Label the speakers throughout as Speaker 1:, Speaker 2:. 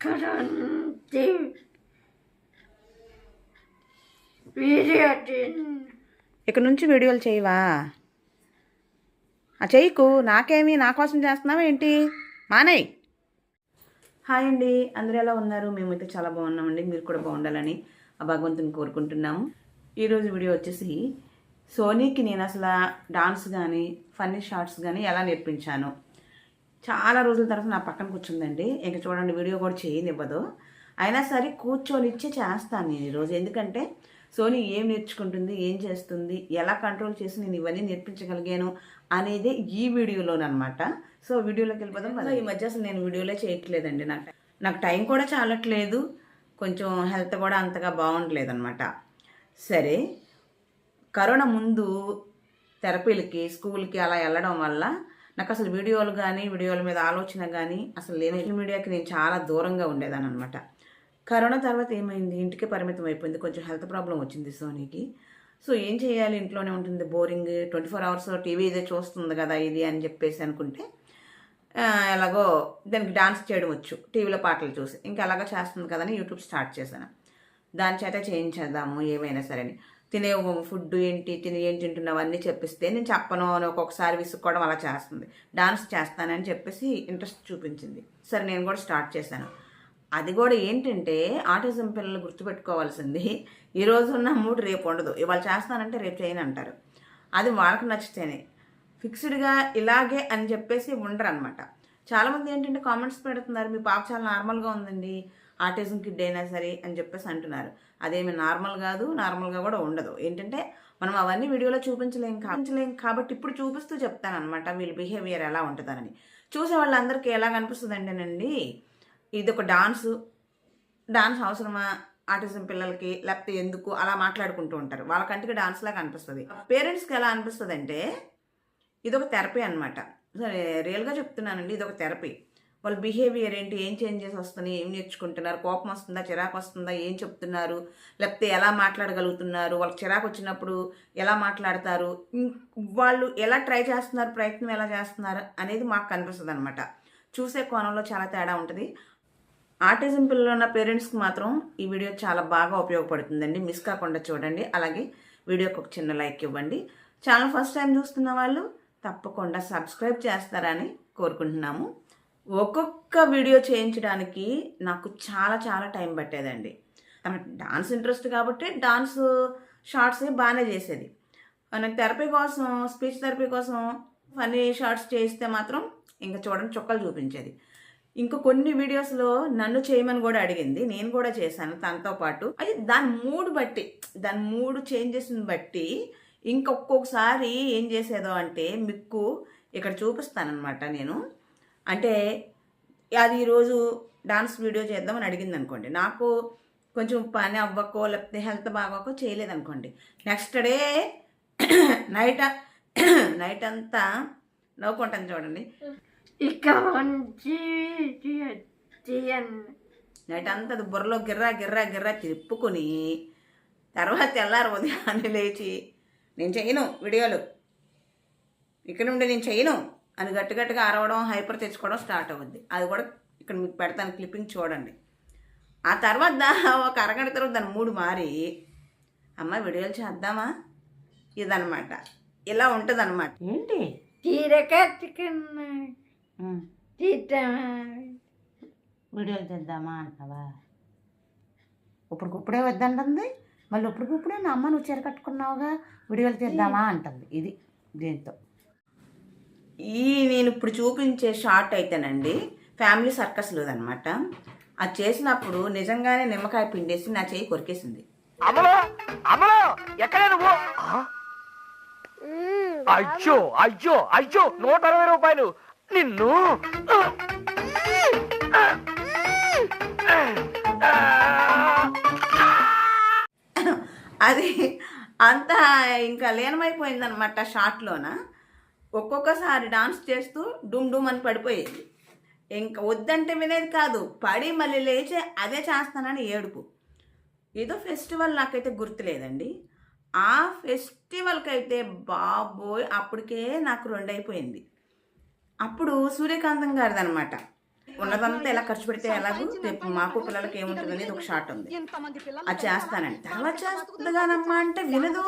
Speaker 1: ఇక్కడ నుంచి వీడియో
Speaker 2: ఇక్కడ నుంచి వీడియోలు చేయవా? ఆ చెయ్యకు నాకేమి? నా కోసం చేస్తున్నావా ఏంటి? మానేయ్. హాయ్ అండి. అందరూ ఎలా ఉన్నారు? మేమైతే చాలా బాగున్నామండి. మీరు కూడా బాగుండాలని ఆ భగవంతుని కోరుకుంటున్నాము. ఈరోజు వీడియో వచ్చేసి సోనీకి నేను అసలు డాన్స్ కానీ ఫన్నీ షార్ట్స్ కానీ ఎలా నేర్పించాను? చాలా రోజుల తర్వాత నా పక్కన కూర్చుందండి. ఇక చూడండి వీడియో కూడా చేయనివ్వదు. అయినా సరే కూర్చొని ఇచ్చి చేస్తాను నేను ఈరోజు ఎందుకంటే సోనీ ఏం నేర్చుకుంటుంది ఏం చేస్తుంది ఎలా కంట్రోల్ చేసి నేను ఇవన్నీ నేర్పించగలిగాను అనేది ఈ వీడియోలోనమాట సో వీడియోలోకి వెళ్ళిపోదాం కదా ఈ మధ్య అసలు నేను వీడియోలే చేయట్లేదండి. నాకు నాకు టైం కూడా చాలట్లేదు. కొంచెం హెల్త్ కూడా అంతగా బాగుండలేదు అనమాట సరే కరోనా ముందు థెరపీలకి స్కూల్కి అలా వెళ్ళడం వల్ల నాకు అసలు వీడియోలు కానీ వీడియోల మీద ఆలోచన కానీ అసలు లేని సోషల్ మీడియాకి నేను చాలా దూరంగా ఉండేదాన్ని అనమాట కరోనా తర్వాత ఏమైంది? ఇంటికే పరిమితం అయిపోయింది. కొంచెం హెల్త్ ప్రాబ్లం వచ్చింది సోనీకి. సో ఏం చేయాలి? ఇంట్లోనే ఉంటుంది. Boring twenty four hours TV ఇదే చూస్తుంది కదా ఇది అని చెప్పేసి అనుకుంటే ఎలాగో దానికి డాన్స్ చేయడం వచ్చు. టీవీలో పాటలు చూసి. ఇంకా అలాగా చేస్తుంది కదని యూట్యూబ్ స్టార్ట్ చేశాను. దాని చేత చేయించేద్దాము ఏమైనా సరే అని. తినే ఫుడ్ ఏంటి తిని ఏం తింటున్నావు అన్నీ చెప్పిస్తే నేను చెప్పను అని ఒక్కొక్కసారి విసుక్కోవడం అలా చేస్తుంది. డాన్స్ చేస్తానని చెప్పేసి ఇంట్రెస్ట్ చూపించింది. సరే నేను కూడా స్టార్ట్ చేశాను. అది కూడా ఏంటంటే ఆటిజం పిల్లలు గుర్తుపెట్టుకోవాల్సింది. ఈ ఉన్న మూడు రేపు ఉండదు. ఇవాళ చేస్తానంటే రేపు చేయను అంటారు. అది వాళ్ళకి నచ్చితేనే. ఫిక్స్డ్గా ఇలాగే అని చెప్పేసి ఉండరు అనమాట చాలామంది ఏంటంటే కామెంట్స్ పెడుతున్నారు మీ పాప చాలా నార్మల్గా ఉందండి. ఆటిజం కిడ్ అయినా సరే అని చెప్పేసి అంటున్నారు. అదేమి నార్మల్ కాదు నార్మల్గా కూడా ఉండదు. ఏంటంటే మనం అవన్నీ వీడియోలో చూపించలేం చూపించలేం కాబట్టి ఇప్పుడు చూపిస్తూ చెప్తానమాట వీళ్ళ బిహేవియర్ ఎలా ఉంటుందని. చూసే వాళ్ళందరికీ ఎలా కనిపిస్తుంది అంటేనండి ఇది ఒక డాన్సు. డాన్స్ అవసరమా? ఆటిజం పిల్లలకి లేకపోతే ఎందుకు? అలా మాట్లాడుకుంటూ ఉంటారు. వాళ్ళ కంటికి డాన్స్ అనిపిస్తుంది. పేరెంట్స్కి ఎలా అనిపిస్తుంది అంటే ఇదొక థెరపీ అనమాట సరే రియల్గా చెప్తున్నానండి ఇది ఒక థెరపీ. వాళ్ళ బిహేవియర్ ఏంటి ఏం చేంజెస్ వస్తున్నాయి ఏం నేర్చుకుంటున్నారు కోపం వస్తుందా చిరాకు వస్తుందా ఏం చెప్తున్నారు లేకపోతే ఎలా మాట్లాడగలుగుతున్నారు వాళ్ళకి చిరాకు వచ్చినప్పుడు ఎలా మాట్లాడతారు వాళ్ళు ఎలా ట్రై చేస్తున్నారు ప్రయత్నం ఎలా చేస్తున్నారు అనేది మాకు కనిపిస్తుంది అనమాట చూసే కోణంలో చాలా తేడా ఉంటుంది. ఆర్టిజం పిల్లలు ఉన్న పేరెంట్స్కి మాత్రం ఈ వీడియో చాలా బాగా ఉపయోగపడుతుందండి. మిస్ కాకుండా చూడండి. అలాగే వీడియోకి ఒక చిన్న లైక్ ఇవ్వండి. ఛానల్ ఫస్ట్ టైం చూస్తున్న వాళ్ళు తప్పకుండా సబ్స్క్రైబ్ చేస్తారని కోరుకుంటున్నాము. ఒక్కొక్క వీడియో చేయించడానికి నాకు చాలా చాలా టైం పట్టేదండి. తనకు డాన్స్ ఇంట్రెస్ట్ కాబట్టి డాన్స్ షార్ట్స్ బాగానే చేసేది. నాకు థెరపీ కోసం స్పీచ్ థెరపీ కోసం ఫన్నీ షార్ట్స్ చేయిస్తే మాత్రం ఇంకా చూడండి చుక్కలు చూపించేది. ఇంకా కొన్ని వీడియోస్లో నన్ను చేయమని కూడా అడిగింది. నేను కూడా చేశాను తనతో పాటు. అది దాని మూడు బట్టి దాని మూడు చేంజెస్ని బట్టి ఇంకొక్కొక్కసారి ఏం చేసేదో అంటే మిక్కు ఇక్కడ చూపిస్తానమాట నేను. అంటే అది ఈరోజు డాన్స్ వీడియో చేద్దామని అడిగింది అనుకోండి నాకు కొంచెం పని అవ్వకో లేకపోతే హెల్త్ బాగోకో చేయలేదనుకోండి. నెక్స్ట్ డే నైట్ నైట్ అంతా నవ్వుకుంటాను చూడండి. నైట్ అంతా అది బుర్రలో గిర్రా గిర్రా గిర్రా తిప్పుకొని తర్వాత తెల్లారు ఉదయాన్నే లేచి నేను చేయను వీడియోలు. ఇక్కడ నుండి నేను చేయను. అని గట్టి గట్టిగా అరవడం హైపర్ తెచ్చుకోవడం స్టార్ట్ అవుద్ది. అది కూడా ఇక్కడ మీకు పెడతాను క్లిప్పింగ్ చూడండి. ఆ తర్వాత ఒక అరగంట తర్వాత దాని మూడు మారి అమ్మ వీడియోలు చేద్దామా? ఇదనమాట ఇలా ఉంటుంది అనమాట ఏంటి వీడియోలు చేద్దామా అంటావా? ఇప్పటికిప్పుడే వద్దంటుంది. మళ్ళీ ఇప్పటికిప్పుడే నా అమ్మ నువ్వు చీర కట్టుకున్నావుగా వీడియోలు తీద్దామా అంటుంది. ఇది దీంతో. ఈ నేను ఇప్పుడు చూపించే షార్ట్ అయితేనండి ఫ్యామిలీ సర్కస్లో అనమాట అది చేసినప్పుడు నిజంగానే నిమ్మకాయ పిండేసి నా చేయి కొరికేసింది.
Speaker 3: అమలో! అమలో! ఎక్కడే నువ్వు? ఆ? అయ్యో అయ్యో అయ్యో నూట అరవై రూపాయలు. నిన్ను?
Speaker 2: అది అంతా ఇంకా లీనమైపోయిందనమాట షార్ట్లోన ఒక్కొక్కసారి డాన్స్ చేస్తూ డుమ్ డుమ్ అని పడిపోయేది. ఇంకా వద్దంటే వినేది కాదు పడి మళ్ళీ లేచి అదే చేస్తానని ఏడుపు. ఏదో ఫెస్టివల్ నాకైతే గుర్తులేదండి. ఆ ఫెస్టివల్కి అయితే బాబోయ్ అప్పటికే నాకు రెండైపోయింది. అప్పుడు సూర్యకాంతం గారిది అనమాట ఉన్నదంతా ఎలా ఖర్చు పెడితే ఎలాగో రేపు మాకు పిల్లలకి ఏముంటుంది అనేది ఒక షార్ట్ ఉంది. అది చేస్తానండి. తర్వాత చేస్తుందిగానమ్మా అంటే వినదు.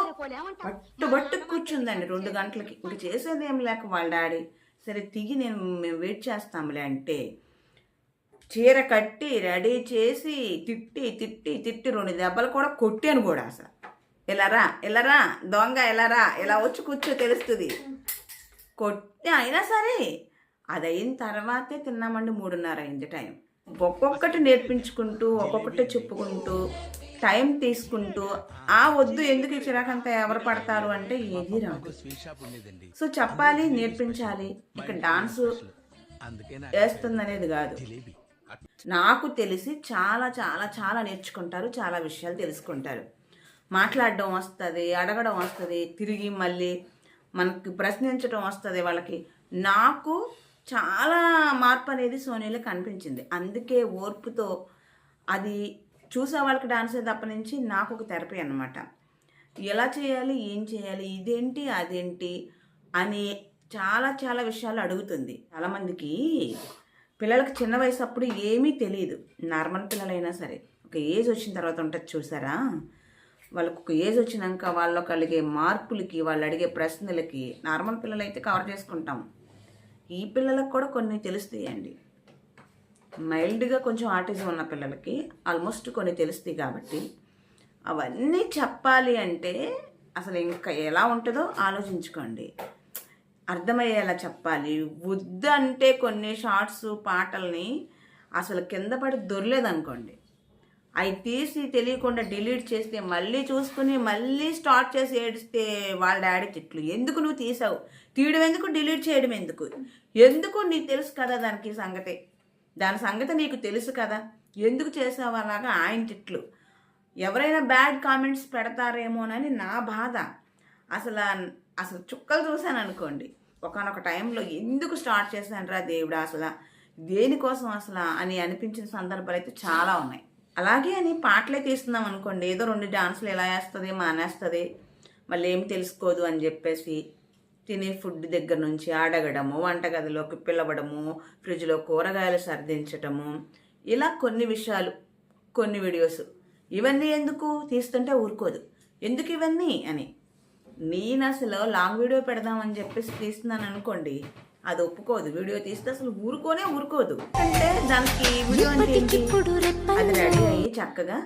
Speaker 2: పట్టుబట్టు కూర్చుందండి. రెండు గంటలకి. ఇప్పుడు చేసేది లేక వాళ్ళ డాడీ సరే దిగి నేను మేము వెయిట్ చేస్తాంలే అంటే చీర కట్టి రెడీ చేసి తిట్టి తిట్టి తిట్టి రెండు దెబ్బలు కూడా కొట్టాను కూడా అసలు. ఇలారా ఇలారా దొంగ ఇలారా ఇలా వచ్చి కూర్చో తెలుస్తుంది. కొట్టి అయినా సరే అది అయిన తర్వాతే తిన్నామండి మూడున్నర అయింది టైం. ఒక్కొక్కటి నేర్పించుకుంటూ ఒక్కొక్కటి చెప్పుకుంటూ టైం తీసుకుంటూ ఆ వద్దు ఎందుకు చిరాకంత ఎవరు పడతారు? అంటే ఏది రాదు. సో చెప్పాలి నేర్పించాలి. ఇక డాన్స్ వేస్తుందనేది కాదు. నాకు తెలిసి చాలా చాలా చాలా నేర్చుకుంటారు చాలా విషయాలు తెలుసుకుంటారు. మాట్లాడడం వస్తుంది అడగడం వస్తుంది తిరిగి మళ్ళీ మనకి ప్రశ్నించడం వస్తుంది వాళ్ళకి. నాకు చాలా మార్పు అనేది సోనీలో కనిపించింది. అందుకే ఓర్పుతో అది చూసే వాళ్ళకి డాన్స్ తప్ప నుంచి నాకు ఒక థెరపీ అనమాట ఎలా చేయాలి? ఏం చేయాలి? ఇదేంటి? అదేంటి? అని చాలా చాలా విషయాలు అడుగుతుంది చాలామందికి. పిల్లలకి చిన్న వయసు అప్పుడు ఏమీ తెలియదు నార్మల్ పిల్లలైనా సరే. ఒక ఏజ్ వచ్చిన తర్వాత ఉంటుంది చూసారా? వాళ్ళకు ఒక ఏజ్ వచ్చినాక వాళ్ళు కలిగే మార్పులకి వాళ్ళు అడిగే ప్రశ్నలకి నార్మల్ పిల్లలైతే కవర్ చేసుకుంటాం. ఈ పిల్లలకు కూడా కొన్ని తెలుస్తాయండి. మైల్డ్గా కొంచెం ఆటిజం ఉన్న పిల్లలకి ఆల్మోస్ట్ కొన్ని తెలుస్తాయి కాబట్టి అవన్నీ చెప్పాలి అంటే అసలు ఇంకా ఎలా ఉంటుందో ఆలోచించుకోండి. అర్థమయ్యేలా చెప్పాలి. వద్దు అంటే కొన్ని షార్ట్స్ పాటల్ని అసలు కింద పడి దొరలేదనుకోండి. అవి తీసి తెలియకుండా డిలీట్ చేస్తే మళ్ళీ చూసుకుని మళ్ళీ స్టార్ట్ చేసి ఏడిస్తే వాళ్ళ డాడీ తిట్లు. ఎందుకు నువ్వు తీసావు? తీయడం ఎందుకు? డిలీట్ చేయడం ఎందుకు? ఎందుకు నీకు తెలుసు కదా దానికి సంగతి? దాని సంగతి నీకు తెలుసు కదా. ఎందుకు చేసావు అలాగా? ఆయన తిట్లు. ఎవరైనా బ్యాడ్ కామెంట్స్ పెడతారేమోనని నా బాధ. అసలు అసలు చుక్కలు చూశాను అనుకోండి. ఒకనొక టైంలో ఎందుకు స్టార్ట్ చేశాను రా దేవుడా అసలు? దేనికోసం అసలు? అని అనిపించిన సందర్భాలు అయితే చాలా ఉన్నాయి. అలాగే అని పాటలే తీస్తున్నాం అనుకోండి. ఏదో రెండు డాన్సులు ఎలా వేస్తుంది మానేస్తుంది మళ్ళీ ఏమి తెలుసుకోదు అని చెప్పేసి తినే ఫుడ్ దగ్గర నుంచి అడగడము వంటగదిలోకి పిలవడము ఫ్రిడ్జ్లో కూరగాయలు సర్దించటము ఇలా కొన్ని విషయాలు కొన్ని వీడియోస్. ఇవన్నీ ఎందుకు? తీస్తుంటే ఊరుకోదు. ఎందుకు ఇవన్నీ అని. నేను అసలు లాంగ్ వీడియో పెడదామని చెప్పేసి తీస్తున్నాను అనుకోండి అది ఒప్పుకోదు. వీడియో తీస్తే అసలు ఊరుకోనే ఊరుకోదు. అంటే దానికి వీడియో అది రెడీ అయ్యి చక్కగా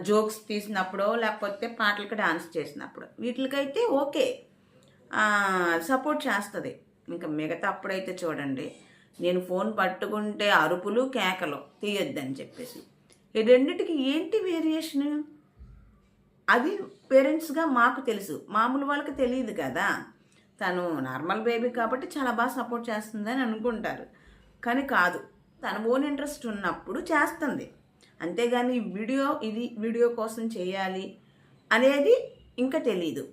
Speaker 2: జోక్స్ తీసినప్పుడు లేకపోతే పాటలకి డాన్స్ చేసినప్పుడు. వీటికైతే ఓకే. సపోర్ట్ చేస్తుంది. ఇంకా మిగతా అప్పుడైతే చూడండి నేను ఫోన్ పట్టుకుంటే అరుపులు కేకలు తీయొద్దని చెప్పేసి. ఈ రెండింటికి ఏంటి వేరియేషన్? అది పేరెంట్స్గా మాకు తెలుసు. మామూలు వాళ్ళకి తెలియదు కదా. తను నార్మల్ బేబీ కాబట్టి చాలా బాగా సపోర్ట్ చేస్తుందని అనుకుంటారు. కానీ కాదు తన ఓన్ ఇంట్రెస్ట్ ఉన్నప్పుడు చేస్తుంది. అంతేగాని వీడియో ఇది వీడియో కోసం చేయాలి అనేది ఇంకా తెలియదు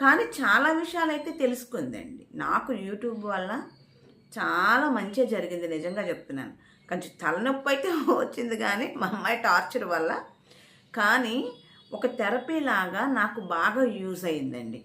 Speaker 2: కానీ చాలా విషయాలు అయితే తెలుసుకుందండి. నాకు యూట్యూబ్ వల్ల చాలా మంచిగా జరిగింది నిజంగా చెప్తున్నాను. కొంచెం తలనొప్పి అయితే వచ్చింది కానీ మా అమ్మాయి టార్చర్ వల్ల. కానీ ఒక థెరపీ లాగా నాకు బాగా యూజ్ అయిందండి.